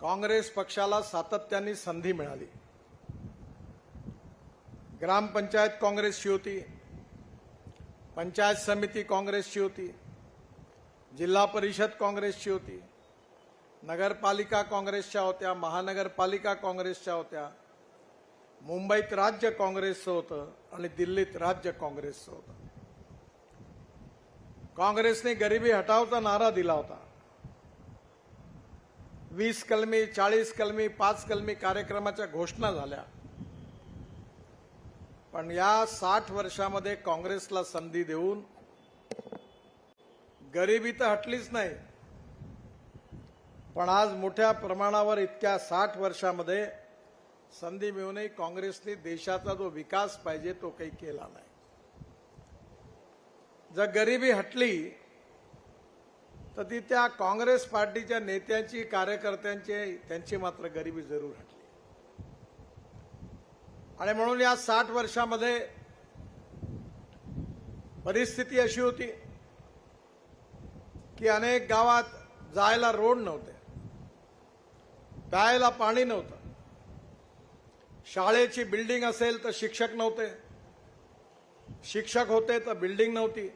काँग्रेस पक्षाला सातत्याने संधी मिळाली. ग्रामपंचायत काँग्रेसची होती पंचायत समिती काँग्रेसची होती जिल्हा परिषद काँग्रेसची होती नगरपालिका काँग्रेसच्या होत्या महानगरपालिका काँग्रेसच्या होत्या मुंबईत राज्य काँग्रेसचं होतं आणि दिल्लीत राज्य काँग्रेसचं होतं. काँग्रेसने गरिबी हटावचा नारा दिला होता. वीस कलमी चाळीस कलमी पाच कलमी कार्यक्रमाच्या घोषणा झाल्या. पण या साठ वर्षामध्ये काँग्रेसला संधी देऊन गरिबी तर हटलीच नाही. पण आज मोठ्या प्रमाणावर इतक्या साठ वर्षामध्ये संधी मिळूनही काँग्रेसने देशाचा जो विकास पाहिजे तो काही केला नाही. जर गरिबी हटली तर ती त्या काँग्रेस पार्टीच्या नेत्यांची कार्यकर्त्यांचे त्यांची मात्र गरिबी जरूर हटली. आणि म्हणून या साठ वर्षामध्ये परिस्थिती अशी होती की अनेक गावात जायला रोड नव्हते प्यायला पाणी नव्हतं शाळेची बिल्डिंग असेल तर शिक्षक नव्हते शिक्षक होते तर बिल्डिंग नव्हती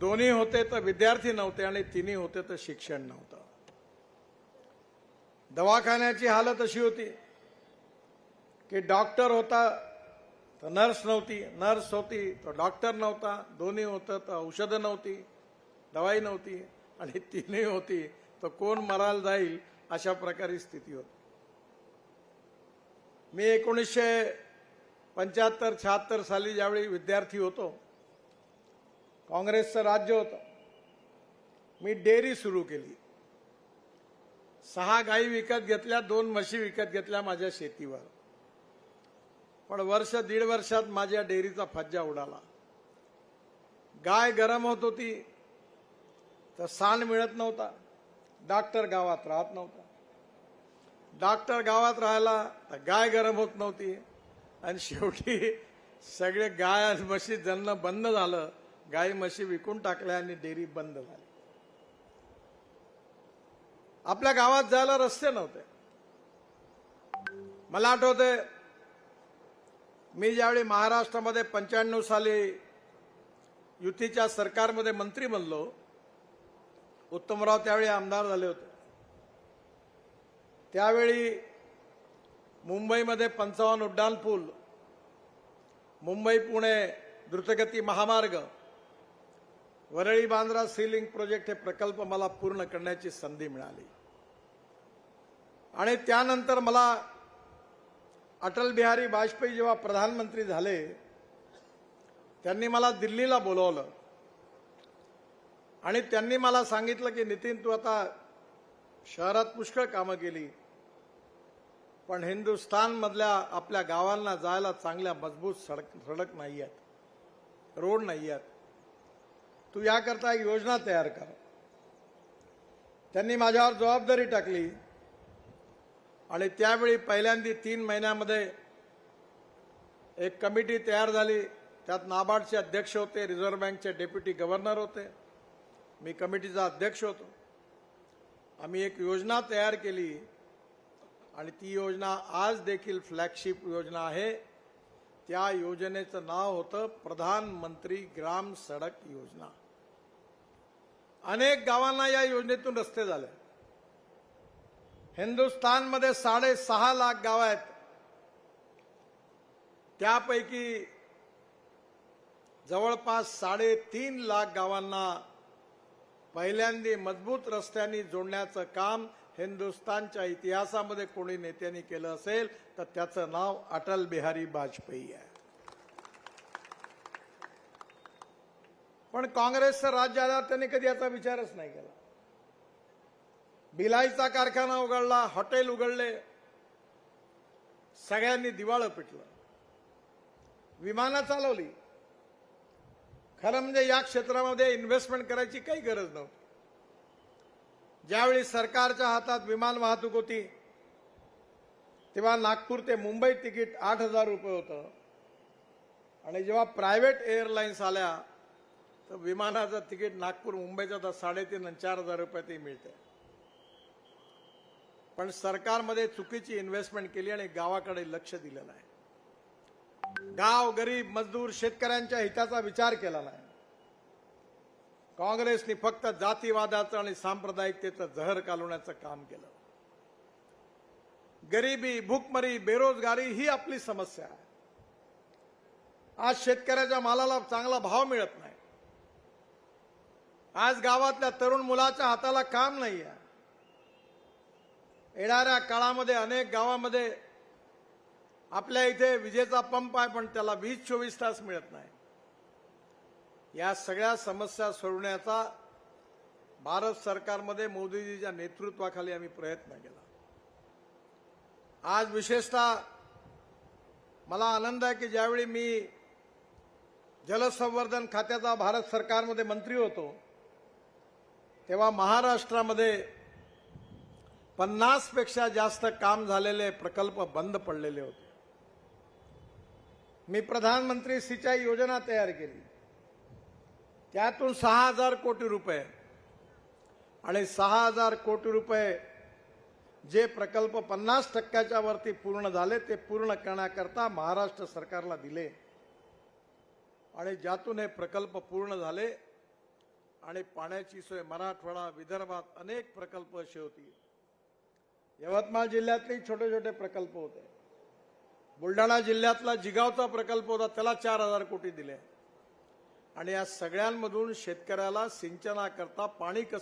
दोन्ही होते तर विद्यार्थी नव्हते आणि तिन्ही होते तर शिक्षण नव्हतं. दवाखान्याची हालत अशी होती की डॉक्टर होता तर नर्स नव्हती नर्स होती तर डॉक्टर नव्हता दोन्ही होतं तर औषधं नव्हती दवाई नव्हती आणि तिन्ही होती तर कोण मराल जाईल अशा प्रकारे स्थिती होती. मी एकोणीसशे पंच्याहत्तर शहात्तर साली ज्यावेळी विद्यार्थी होतो काँग्रेसचं राज्य होतं. मी डेअरी सुरू केली. सहा गाई विकत घेतल्या दोन म्हशी विकत घेतल्या माझ्या शेतीवर. पण वर्ष दीड वर्षात माझ्या डेअरीचा फज्जा उडाला. गाय गरम होत होती तर सांड मिळत नव्हता. डॉक्टर गावात राहत नव्हता. डॉक्टर गावात राहिला तर गाय गरम होत नव्हती. आणि शेवटी सगळे गाय आणि म्हशी जन्म बंद झालं. गाई म्हशी विकून टाकल्या आणि डेअरी बंद झाली. आपल्या गावात जायला रस्ते नव्हते. मला आठवते मी ज्यावेळी महाराष्ट्रामध्ये पंच्याण्णव साली युतीच्या सरकारमध्ये मंत्री बनलो उत्तमराव त्यावेळी आमदार झाले होते. त्यावेळी मुंबईमध्ये पंचावन्न उड्डाण पूल मुंबई पुणे द्रुतगती महामार्ग वरळी बांद्रा सीलिंग प्रोजेक्ट हे प्रकल्प मला पूर्ण करण्याची संधी मिळाली. आणि त्यानंतर मला अटल बिहारी वाजपेयी जेव्हा प्रधानमंत्री झाले त्यांनी मला दिल्लीला बोलवलं. आणि त्यांनी मला सांगितलं की नितीन तू आता शहरात पुष्कळ कामं केली पण हिंदुस्थानमधल्या आपल्या गावांना जायला चांगल्या मजबूत सडक सडक नाही आहेत रोड नाही आहेत तू याकरता एक योजना तयार कर. त्यांनी माझ्यावर जबाबदारी टाकली. आणि त्यावेळी पहिल्यांदा तीन महिन्यामध्ये एक कमिटी तयार झाली. त्यात नाबार्डचे अध्यक्ष होते रिझर्व्ह बँकचे डेप्युटी गव्हर्नर होते. मी कमिटीचा अध्यक्ष होतो. आम्ही एक योजना तयार केली. आणि ती योजना आज देखील फ्लॅगशिप योजना आहे. त्या योजनेचं नाव होतं प्रधानमंत्री ग्राम सडक योजना. अनेक गावांना या योजनेतून रस्ते झाले. हिंदुस्थानमध्ये साडेसहा लाख गाव आहेत. त्यापैकी जवळपास साडेतीन लाख गावांना पहिल्यांदी मजबूत रस्त्यांनी जोडण्याचं काम हिंदुस्थानच्या इतिहासामध्ये कोणी नेत्यांनी केलं असेल तर त्याचं नाव अटल बिहारी वाजपेयी आहे. पण काँग्रेसचं राज्य आल्यावर त्यांनी कधी याचा विचारच नाही केला. भिलाईचा कारखाना उघडला हॉटेल उघडले सगळ्यांनी दिवाळं पिटलं. विमानं चालवली. खरं म्हणजे या क्षेत्रामध्ये इन्व्हेस्टमेंट करायची काही गरज नव्हती. ज्यावेळी सरकारच्या हातात विमान वाहतूक होती तेव्हा नागपूर ते मुंबई तिकीट आठ हजार रुपये होतं. आणि जेव्हा प्रायव्हेट एअरलाईन्स आल्या तर विमानाचं तिकीट नागपूर मुंबईचं तर साडेतीन आणि चार हजार रुपये ते मिळते. पण सरकारमध्ये चुकीची इन्व्हेस्टमेंट केली आणि गावाकडे लक्ष दिलं नाही. गाव गरीब मजदूर शेतकऱ्यांच्या हिताचा विचार केला नाही. काँग्रेसने फक्त जातीवादाचं आणि सांप्रदायिकतेचं जहर कालवण्याचं काम केलं. गरिबी भूकमरी बेरोजगारी ही आपली समस्या आहे. आज शेतकऱ्याच्या मालाला चांगला भाव मिळत नाही. आज गावातल्या तरुण मुलाच्या हाताला काम नाही आहे येणाऱ्या काळामध्ये अनेक गावामध्ये आपल्या इथे विजेचा पंप आहे पण त्याला वीज चोवीस तास मिळत नाही. या सगळ्या समस्या सोडवण्याचा भारत सरकारमध्ये मोदीजीच्या नेतृत्वाखाली आम्ही प्रयत्न केला. आज विशेषतः मला आनंद आहे की ज्यावेळी मी जलसंवर्धन खात्याचा भारत सरकारमध्ये मंत्री होतो तेव्हा महाराष्ट्रामध्ये पन्नासपेक्षा जास्त काम झालेले प्रकल्प बंद पडलेले होते. मी प्रधानमंत्री सिंचाई योजना तयार केली. त्यातून सहा हजार कोटी रुपये आणि सहा हजार कोटी रुपये जे प्रकल्प पन्नास टक्क्याच्या वरती पूर्ण झाले ते पूर्ण करण्याकरता महाराष्ट्र सरकारला दिले. आणि ज्यातून हे प्रकल्प पूर्ण झाले आणि पाण्याची सोय मराठवाडा विदर्भात अनेक प्रकल्प अशी होती. यवतमाळ जिल्ह्यातले छोटे छोटे प्रकल्प होते. बुलढाणा जिल्ह्यातला जिगावचा प्रकल्प होता त्याला चार हजार कोटी दिले. आणि या सगळ्यांमधून शेतकऱ्याला सिंचनाकरता पाणी कसं